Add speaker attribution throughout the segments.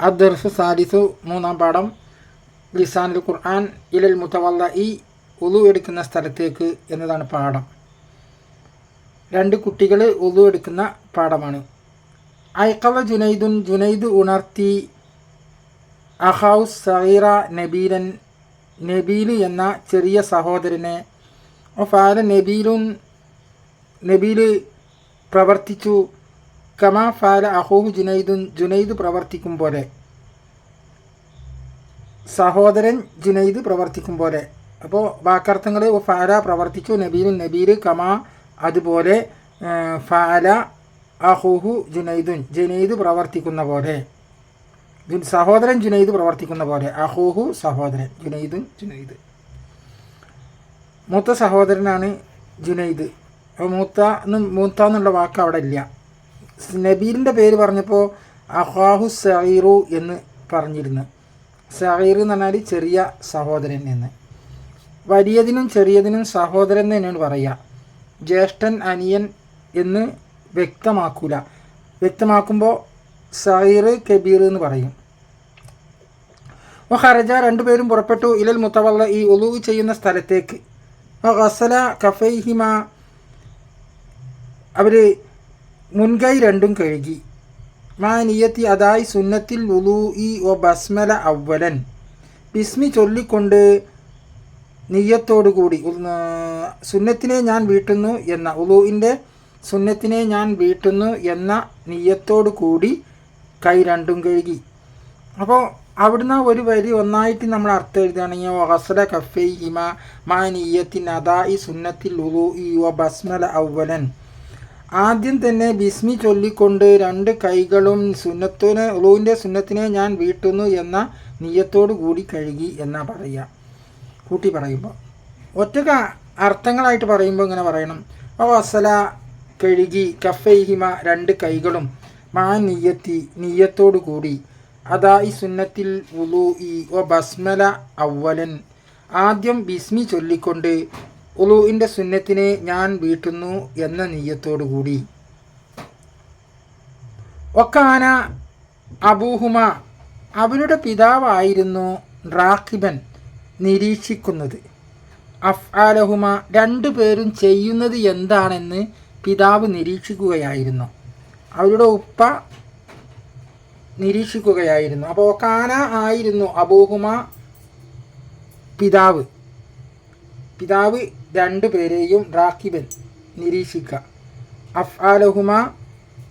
Speaker 1: അദ്ദർസു സാലിസു മൂന്നാം പാഠം. ലിസാനുൽ ഖുർആൻ ഇലൽ മുത്തവല്ല ഈ ഉളു എടുക്കുന്ന സ്ഥലത്തേക്ക് എന്നതാണ് പാഠം. രണ്ട് കുട്ടികൾ ഉളു എടുക്കുന്ന പാഠമാണ്. ഐക്കവ ജുനൈദുൻ ജുനൈദ് ഉണർത്തി അഹൌസ് സഹീറ നബീലൻ നബീൽ എന്ന ചെറിയ സഹോദരനെ ഫാല നബീലുൻ നബീൽ പ്രവർത്തിച്ചു. കമാ ഫാല അഹൂഹു ജുനൈദുൻ ജുനൈദ് പ്രവർത്തിക്കും പോലെ. സഹോദരൻ ജുനൈദ് പ്രവർത്തിക്കും പോലെ. അപ്പോൾ വാക്കർത്ഥങ്ങൾ ഫാല പ്രവർത്തിച്ചു നബീലുൻ നബീർ കമാ അതുപോലെ ഫാല അഹൂഹു ജുനൈദുൻ ജുനൈദ് പ്രവർത്തിക്കുന്ന പോലെ. സഹോദരൻ ജുനൈദ് പ്രവർത്തിക്കുന്ന പോലെ. അഹൂഹു സഹോദരൻ ജുനൈദുൻ ജുനൈദ്. മൂത്ത സഹോദരനാണ് ജുനൈദ്. അപ്പോൾ മൂത്ത മൂത്ത എന്നുള്ള വാക്ക് അവിടെ ഇല്ല. നബീലിന്റെ പേര് പറഞ്ഞപ്പോൾ അഹാഹു സഹീറു എന്ന് പറഞ്ഞിരുന്നു. സഹീർ എന്ന് പറഞ്ഞാൽ ചെറിയ സഹോദരൻ എന്ന്. വലിയതിനും ചെറിയതിനും സഹോദരൻ തന്നെയാണ് പറയുക ജ്യേഷ്ഠൻ അനിയൻ എന്ന് വ്യക്തമാക്കൂല. വ്യക്തമാക്കുമ്പോൾ സഹീർ കബീർ എന്ന് പറയും. ഹരജ രണ്ടുപേരും പുറപ്പെട്ടു ഇലൽ മുത്തവള്ള ഈ ഒലു ചെയ്യുന്ന സ്ഥലത്തേക്ക്. ഓ ഗസല കഫൈഹിമ. അവർ മുൻകൈ രണ്ടും കഴുകി. മാ നിയത്തി അതായി സുന്നത്തിൽ ഉലൂഇ ഒ ബസ്മല അവലൻ ബിസ്മി ചൊല്ലിക്കൊണ്ട് നീയത്തോടുകൂടി കൂടി. സുന്നത്തിനെ ഞാൻ വീട്ടുന്നു എന്ന ഉലൂഇന്റെ സുന്നത്തിനെ ഞാൻ വീട്ടുന്നു എന്ന നീയത്തോടു കൂടി കൈ രണ്ടും കഴുകി. അപ്പോൾ അവിടുന്ന് ഒരു വരി ഒന്നായിട്ട് നമ്മൾ അർത്ഥം എഴുതുകയാണെങ്കിൽ ഹസല കഫൈ ഹിമ മാ നീയത്തിൻ അദായി സുന്നത്തിൽ ഉലൂഇ ഒ ബസ്മല അവലൻ ആദ്യം തന്നെ ബിസ്മി ചൊല്ലിക്കൊണ്ട് രണ്ട് കൈകളും സുന്നത്തിന് ഉളുവിന്റെ സുന്നത്തിനെ ഞാൻ വീട്ടുന്നു എന്ന നീയത്തോടു കൂടി കഴുകി എന്നാ പറയുക. കൂട്ടി പറയുമ്പോൾ ഒറ്റ അർത്ഥങ്ങളായിട്ട് പറയുമ്പോൾ ഇങ്ങനെ പറയണം. ഓ അസല കഴുകി കഫൈഹിമ രണ്ട് കൈകളും മാ നീയത്തി നീയത്തോടു കൂടി. അതാ ഈ സുന്നത്തിൽ ഉലു ഈ ഒ ബസ്മല അവലൻ ആദ്യം ബിസ്മി ചൊല്ലിക്കൊണ്ട് ഉലുവിന്റെ സുന്നത്തിനെ ഞാൻ വീട്ടുന്നു എന്ന നീയത്തോടു കൂടി ഒക്കാന അബൂഹുമ അവരുടെ പിതാവായിരുന്നു റാഖിബൻ നിരീക്ഷിക്കുന്നത്. അഫ്ആലഹുമ രണ്ടു പേരും ചെയ്യുന്നത് എന്താണെന്ന് പിതാവ് നിരീക്ഷിക്കുകയായിരുന്നു. അവരുടെ ഉപ്പ നിരീക്ഷിക്കുകയായിരുന്നു. അപ്പോൾ ഒക്കാന ആയിരുന്നു അബൂഹുമ പിതാവ്. പിതാവ് രണ്ടു പേരെയും റാക്കിബൻ നിരീക്ഷിക്കുക അഫ്ആലഹുമ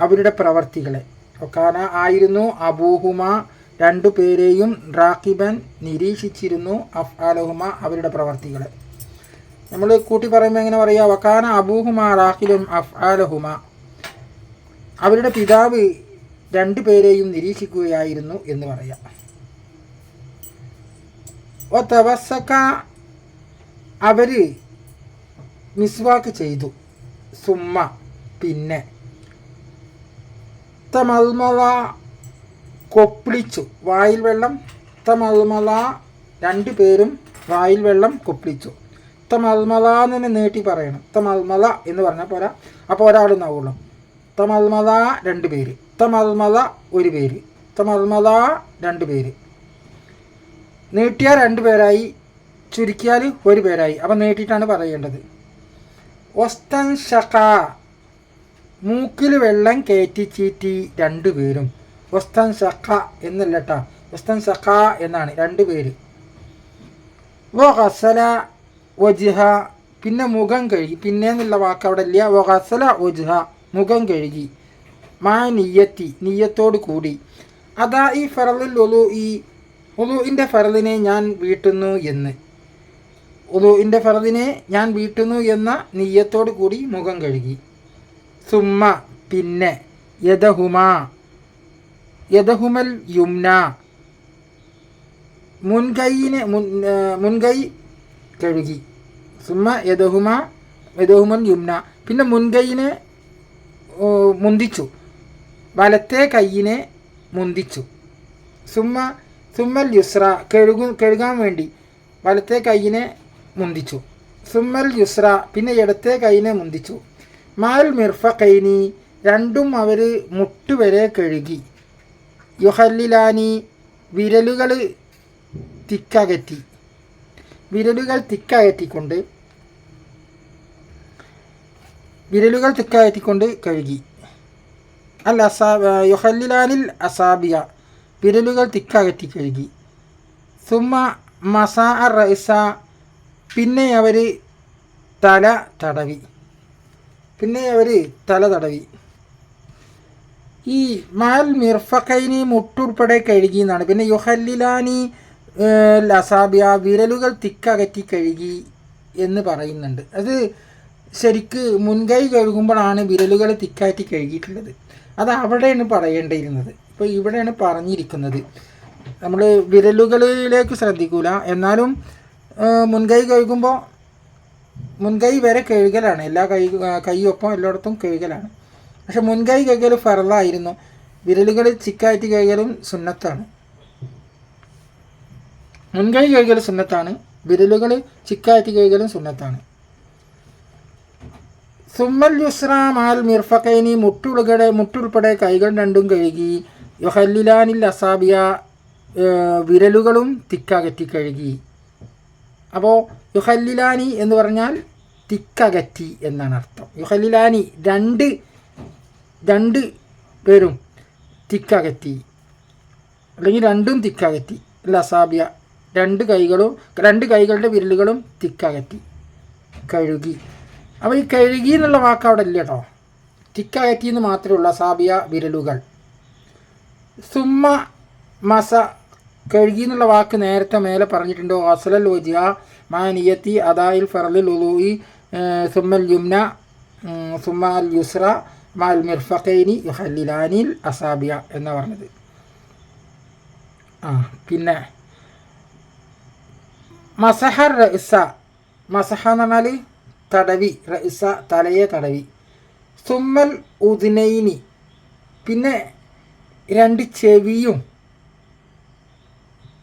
Speaker 1: അവരുടെ പ്രവർത്തികളെ. ഒക്കാന ആയിരുന്നു അബൂഹുമ രണ്ടു പേരെയും റാക്കിബൻ നിരീക്ഷിച്ചിരുന്നു അഫ്ആലഹുമ അവരുടെ പ്രവർത്തികളെ. നമ്മൾ കൂട്ടി പറയുമ്പോൾ എങ്ങനെ പറയുക വക്കാന അബൂഹുമ റാഖിലും അഫ്ആലഹുമ. അവരുടെ പിതാവ് രണ്ടു പേരെയും നിരീക്ഷിക്കുകയായിരുന്നു എന്ന് പറയാം. ഒ തവസക്ക അവർ മിസ്വാക്ക് ചെയ്തു. സുമ്മ. പിന്നെ തമൽമല കൊപ്പിളിച്ചു. വായിൽ വെള്ളം. തമൽമല രണ്ടു പേരും വായിൽ വെള്ളം കൊപ്പിളിച്ചു. തമൽമല എന്ന് നീട്ടി പറയണം. തമൽമല എന്ന് പറഞ്ഞാൽ പോരാ. അപ്പോൾ ഒരാൾ നാവുള്ളൂ തമൽമല രണ്ട് പേര്. തമൽമല ഒരു പേര്. തമൽമല രണ്ട് പേര്. നീട്ടിയ രണ്ട് പേരായി ചുരുക്കിയാൽ ഒരു പേരായി. അപ്പം നീട്ടിയിട്ടാണ് പറയേണ്ടത്. ഒസ്തൻ ഷക മൂക്കിൽ വെള്ളം കയറ്റി ചീറ്റി രണ്ടുപേരും ഒസ്തൻ ഷക്ക എന്നല്ല കേട്ടോ ഒസ്തൻ ഷക്ക എന്നാണ് രണ്ടുപേര് വോ ഹസല ഒജിഹ പിന്നെ മുഖം കഴുകി. പിന്നെ എന്നുള്ള വാക്ക് അവിടെ ഇല്ല. വോ ഹസല ഒജിഹ മുഖം കഴുകി. മാ നീയത്തി. നീയത്തോട് കൂടി. അതാ ഈ ഫറലിൽ ഒലു ഈ ഒലുവിന്റെ ഫറലിനെ ഞാൻ വീട്ടുന്നു എന്ന്. ഉദുവിന്റെ ഫറദിനെ ഞാൻ വീട്ടുന്നു എന്ന നീയത്തോടു കൂടി മുഖം കഴുകി. സുമ്മ പിന്നെ യദഹുമ യദഹുമൽ യുംന. മുൻകൈയിനെ മുൻ മുൻകൈ കഴുകി. സുമ്മ യദഹുമ യദഹുമൽ യുംന. പിന്നെ മുൻകൈയിനെ മുന്തിച്ചു. വലത്തെ കൈയിനെ മുന്തിച്ചു. സുമ്മ സുമ്മൽ യുസ്ര കഴുകു കഴുകാൻ വേണ്ടി. വലത്തെ കൈയിനെ മുന്തിച്ചു. സുമ്മൽ യുസ്ര പിന്നെ ഇടത്തെ കൈനെ മുന്തിച്ചു. മാൽ മിർഫ കൈനി രണ്ടും അവർ മുട്ടുവരെ കഴുകി. യുഹല്ലിലാനി വിരലുകൾ തിക്കകറ്റി. വിരലുകൾ തിക്കകറ്റിക്കൊണ്ട് വിരലുകൾ തിക്കകറ്റിക്കൊണ്ട് കഴുകി. അൽ അസാ യുഹല്ലിലാനിൽ അസാബിയ വിരലുകൾ തിക്കകറ്റി കഴുകി. സുമ മസാ റൈസ പിന്നെ അവർ തല തടവി. പിന്നെ അവർ തല തടവി. ഈ മാൽ മിർഫക്കൈനി മുട്ടുൾപ്പെടെ കഴുകി എന്നാണ് പിന്നെ യുഹല്ലിലാനി ലസാബിയ വിരലുകൾ തിക്കകറ്റി കഴുകി എന്ന് പറയുന്നുണ്ട്. അത് ശരിക്ക് മുൻകൈ കഴുകുമ്പോഴാണ് വിരലുകൾ തിക്കാറ്റി കഴുകിയിട്ടുള്ളത്. അത് അവിടെയാണ് പറയേണ്ടിയിരുന്നത്. ഇപ്പോൾ ഇവിടെയാണ് പറഞ്ഞിരിക്കുന്നത്. നമ്മൾ വിരലുകളിലേക്ക് ശ്രദ്ധിക്കൂല. എന്നാലും മുൻകൈ കഴുകുമ്പോൾ മുൻകൈ വരെ കഴുകലാണ്. എല്ലാ കൈ കൈയൊപ്പം എല്ലായിടത്തും കഴുകലാണ്. പക്ഷെ മുൻകൈ കഴുകൽ ഫറലായിരുന്നു. വിരലുകൾ ചിക്കായിട്ട് കഴുകലും സുന്നത്താണ്. മുൻകൈ കഴുകൽ സുന്നത്താണ്. വിരലുകൾ ചിക്കായിട്ട് കഴുകലും സുന്നത്താണ്. സുമ്മൽ യുസ്രാം മാൽ മിർഫക്കൈനി മുട്ടുളുകളുടെ മുട്ടുൾപ്പെടെ കൈകൾ രണ്ടും കഴുകി. യൊഹല്ലിലാനിൽ അസാബിയ വിരലുകളും തിക്കകറ്റി കഴുകി. അപ്പോൾ യുഹല്ലിലാനി എന്ന് പറഞ്ഞാൽ തിക്കകറ്റി എന്നാണ് അർത്ഥം. യുഹല്ലിലാനി രണ്ട് രണ്ട് പേരും തിക്കകറ്റി. അല്ലെങ്കിൽ രണ്ടും തിക്കകറ്റി. ലസാബിയ രണ്ട് കൈകളും രണ്ട് കൈകളുടെ വിരലുകളും തിക്കകറ്റി. കഴുകി. അപ്പോൾ ഈ കഴുകി എന്നുള്ള വാക്ക് അവിടെ ഇല്ല കേട്ടോ. തിക്കകറ്റി എന്ന് മാത്രമേ ഉള്ളൂ സാബിയ വിരലുകൾ. സുമ്മ മസ കഴുകി എന്നുള്ള വാക്ക് നേരത്തെ മേലെ പറഞ്ഞിട്ടുണ്ട്? അസലൽ വജിയ മാനിയത്തി അദായിൽ ഫറലിൽ ഉലൂയി സുമ്മൽ യുംന സുമ്മ അൽ യുസ്ര മാൽ മിർഫഖൈനി യുഹല്ലിലാനിൽ അസാബിയ എന്ന് പറഞ്ഞത്. ആ പിന്നെ മസഹർ റഇസ മസഹ എന്ന് പറഞ്ഞാൽ തടവി റഇസ തലയെ തടവി. സുമ്മൽ ഉദിനൈനി പിന്നെ രണ്ട് ചെവിയും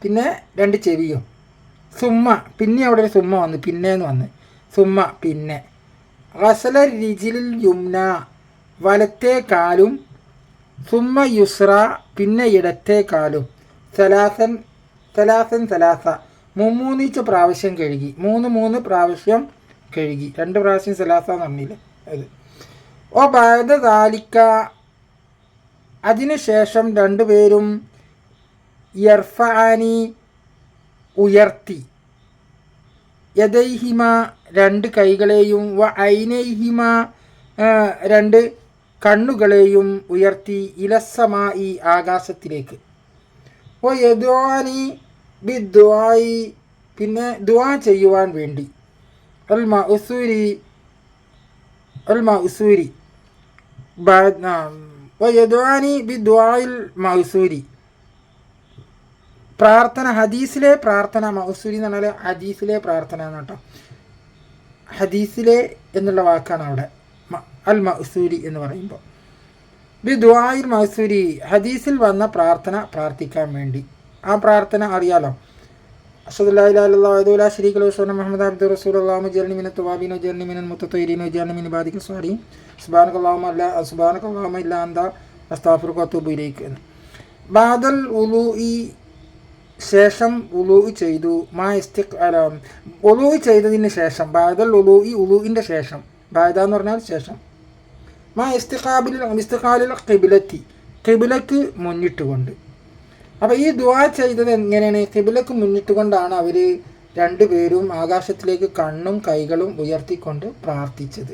Speaker 1: പിന്നെ രണ്ട് ചെവിയും. സുമ്മ പിന്നെ അവിടെ ഒരു സുമ്മ വന്നു പിന്നേന്ന് വന്ന്. സുമ്മ പിന്നെ. റസല രിജിലിൽ യുംന വലത്തെ കാലും സുമ്മ യുസ്ര പിന്നെ ഇടത്തെ കാലും. സലാസൻ സലാസൻ സലാസ. മൂന്നിച്ച് പ്രാവശ്യം കഴുകി. മൂന്ന് മൂന്ന് പ്രാവശ്യം കഴുകി. രണ്ട് പ്രാവശ്യം സലാസ നന്നില്ല അത്. ഓ ഭാരത താലിക്ക അതിനുശേഷം രണ്ടുപേരും യർഫാനി ഉയർത്തി. യദൈഹിമ രണ്ട് കൈകളെയും വ ഐനൈഹിമ രണ്ട് കണ്ണുകളെയും ഉയർത്തി ഇലസമായി ആകാശത്തിലേക്ക്. ഓ യദ്വാനി ബി ദ്വായി പിന്നെ ദ്വാ ചെയ്യുവാൻ വേണ്ടി. അൽ മസൂരി അൽ ഓ യദ്വാനി ബി ദ്വായിൽ മഅസൂരി പ്രാർത്ഥന ഹദീസിലെ പ്രാർത്ഥന മൗസൂരി എന്ന് പറഞ്ഞാൽ ഹദീസിലെ പ്രാർത്ഥന എന്ന് കേട്ടോ. ഹദീസിലെ എന്നുള്ള വാക്കാണ് അവിടെ. അൽ മൗസൂരി എന്ന് പറയുമ്പോൾ ബി ദുആയിൽ മൗസൂരി ഹദീസിൽ വന്ന പ്രാർത്ഥന പ്രാർത്ഥിക്കാൻ വേണ്ടി. ആ പ്രാർത്ഥന അറിയാലോ? അഷദുല്ലാ ഷരീഖ് അലൈഹി മുഹമ്മദ് അബ്ദുൾ റസൂൽ അള്ളാഹു ജർണി മിന തുവാബിനോ ജർണി മിനൻ മുത്തത്തൊയ്രീനോ ജർണി മിന ബാദിക്ക് സ്വാരി സുബാനക്ക് അള്ളാഹു അല്ല സുബാനക്ക് അള്ളാഹു ഇല്ല എന്താ അസ്താഫുർ കത്തുബിലേക്ക് ബാദൽ ഉലു ശേഷം ഉലു ചെയ്തു. മാ ഇസ്തിക് ചെയ്തതിന് ശേഷം ബാദൽ ഉലു ഈ ഉലുവിന്റെ ശേഷം. ബാദ എന്ന് പറഞ്ഞാൽ ശേഷം. മാ ഇസ്തിഖാബിൽ ഇസ്തിഖാലിൽ കിബിലത്തി കിബിലക്ക് മുന്നിട്ടുകൊണ്ട്. അപ്പോൾ ഈ ദുവാ ചെയ്തത് എങ്ങനെയാണ്? കിബിലക്ക് മുന്നിട്ടുകൊണ്ടാണ് അവർ രണ്ടുപേരും ആകാശത്തിലേക്ക് കണ്ണും കൈകളും ഉയർത്തിക്കൊണ്ട് പ്രാർത്ഥിച്ചത്.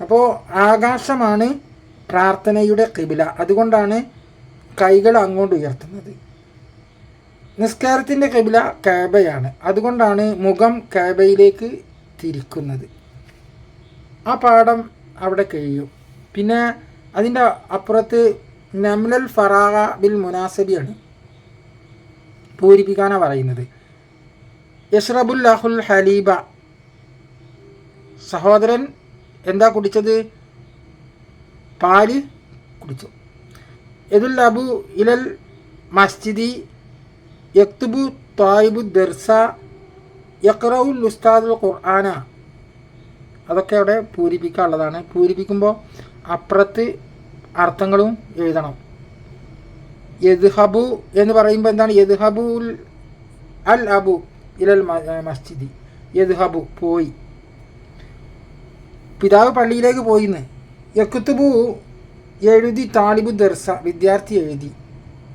Speaker 1: അപ്പോൾ ആകാശമാണ് പ്രാർത്ഥനയുടെ കിബില അതുകൊണ്ടാണ് കൈകൾ അങ്ങോട്ട് ഉയർത്തുന്നത്. നിസ്കാരത്തിന്റെ കബില കാബയാണ്. അതുകൊണ്ടാണ് മുഖം കാബയിലേക്ക് തിരിക്കുന്നത്. ആ പാഠം അവിടെ കഴിയും. പിന്നെ അതിന്റെ അപ്പുറത്ത് നംലൽ ഫറാഹ ബിൽ മുനാസബിയാണ് പൂരിപ്പിക്കാനാണ് പറയുന്നത്. യഷ്റബുൽ അഹുൽ ഹലീബ. സഹോദരൻ എന്താ കുടിച്ചത്? പാൽ കുടിച്ചു. എതുൽ അബു ഇലൽ മസ്ജിദി യക്തുബു തായിബു ദർസ യക്റൗൽ ഉസ്താദുൽ ഖുർആന അതൊക്കെ അവിടെ പൂരിപ്പിക്കാനുള്ളതാണ്. പൂരിപ്പിക്കുമ്പോൾ അപ്പുറത്ത് അർത്ഥങ്ങളും എഴുതണം. യദ്ഹബു എന്ന് പറയുമ്പോൾ എന്താണ്? യദ്ഹബുൽ അൽ അബു ഇലൽ മസ്ജിദി. യദ്ഹബു പോയി. പിതാവ് പള്ളിയിലേക്ക് പോയിന്ന്. യക്കുത്തുബു എഴുതി താലിബു ദർസ വിദ്യാർത്ഥി എഴുതി.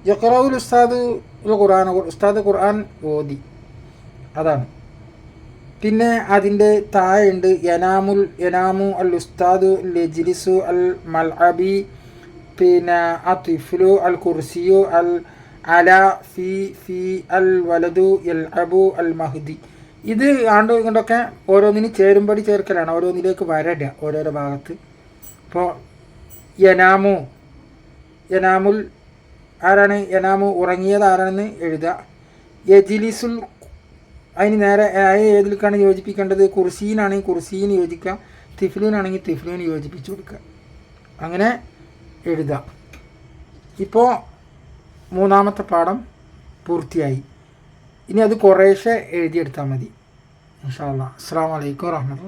Speaker 1: യഖറൗൽ ഉസ്താദ് ഖുർആൻ ഉസ്താദ് ഖുർആൻ ഓതി. അതാണ്. പിന്നെ അതിന്റെ താഴെയുണ്ട് യനാമുൽ യനാമു അൽ ഉസ്താദു ലജിലിസു അൽ മൽഅബി പിന്നെ അ തിഫ്ലു അൽ കുർസിയു അൽ അല ഫി ഫി അൽ വലതു എൽ അബു അൽ മഹ്ദി. ഇത് ആണ്ട് കൊണ്ടൊക്കെ ഓരോന്നിന് ചേരുമ്പടി ചേർക്കലാണ് ഓരോന്നിലേക്ക് വരട ഓരോരോ ഭാഗത്ത്. അപ്പോൾ യനാമു യനാമുൽ ആരാണ് എനാമു ഉറങ്ങിയത് ആരാണെന്ന് എഴുതുക. യജിലിസുൽ അതിന് നേരെ ഏതിലേക്കാണ് യോജിപ്പിക്കേണ്ടത്? കുർസീനാണെങ്കിൽ കുർസീന് യോജിക്കുക തിഫ്ലീനാണെങ്കിൽ തിഫ്ലീന് യോജിപ്പിച്ചു കൊടുക്കുക. അങ്ങനെ എഴുതാം ഇപ്പോൾ മൂന്നാമത്തെ പാഠം പൂർത്തിയായി. ഇനി അത് കുറേശ്ശെ എഴുതിയെടുത്താൽ മതി. ഇൻഷാ അല്ലാ അസ്സാം വലൈക്കും വാഹമത്തുള്ള